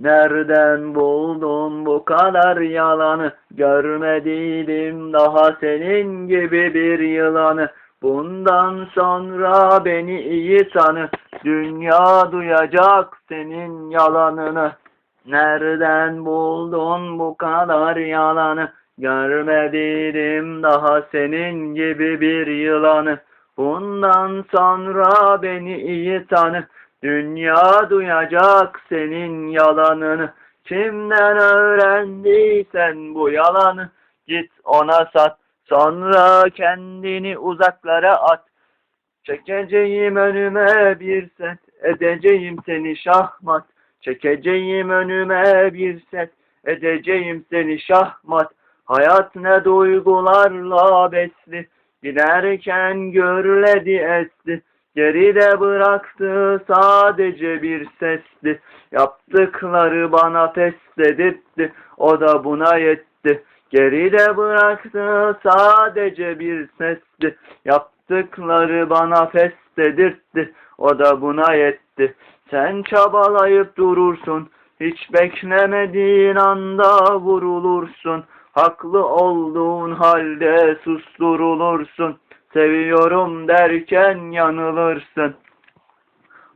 Nereden buldun bu kadar yalanı? Görmediydim daha senin gibi bir yılanı. Bundan sonra beni iyi tanı. Dünya duyacak senin yalanını. Nereden buldun bu kadar yalanı? Görmediydim daha senin gibi bir yılanı. Bundan sonra beni iyi tanı. Dünya duyacak senin yalanını. Kimden öğrendiysen bu yalanı? Git ona sat. Sonra kendini uzaklara at. Çekeceğim önüme bir set. Edeceğim seni şahmat. Çekeceğim önüme bir set. Edeceğim seni şahmat. Hayat ne duygularla besli. Giderken görüledi esti. Geride bıraktı sadece bir sesli. Yaptıkları bana pes dedirtti. O da buna yetti. Geride bıraktı sadece bir sesli. Yaptıkları bana pes dedirtti. O da buna yetti. Sen çabalayıp durursun. Hiç beklemediğin anda vurulursun. Haklı olduğun halde susturulursun. Seviyorum derken yanılırsın.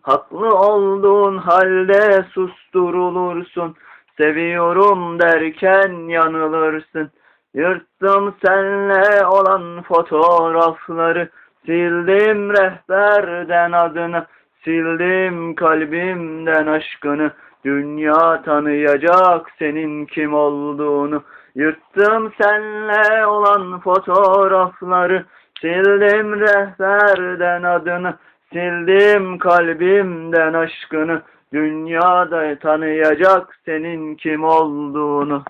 Haklı olduğun halde susturulursun. Seviyorum derken yanılırsın. Yırttım senle olan fotoğrafları. Sildim rehberden adını. Sildim kalbimden aşkını. Dünya tanıyacak senin kim olduğunu. Yırttım senle olan fotoğrafları. Sildim rehberden adını. Sildim kalbimden aşkını. Dünyada tanıyacak senin kim olduğunu.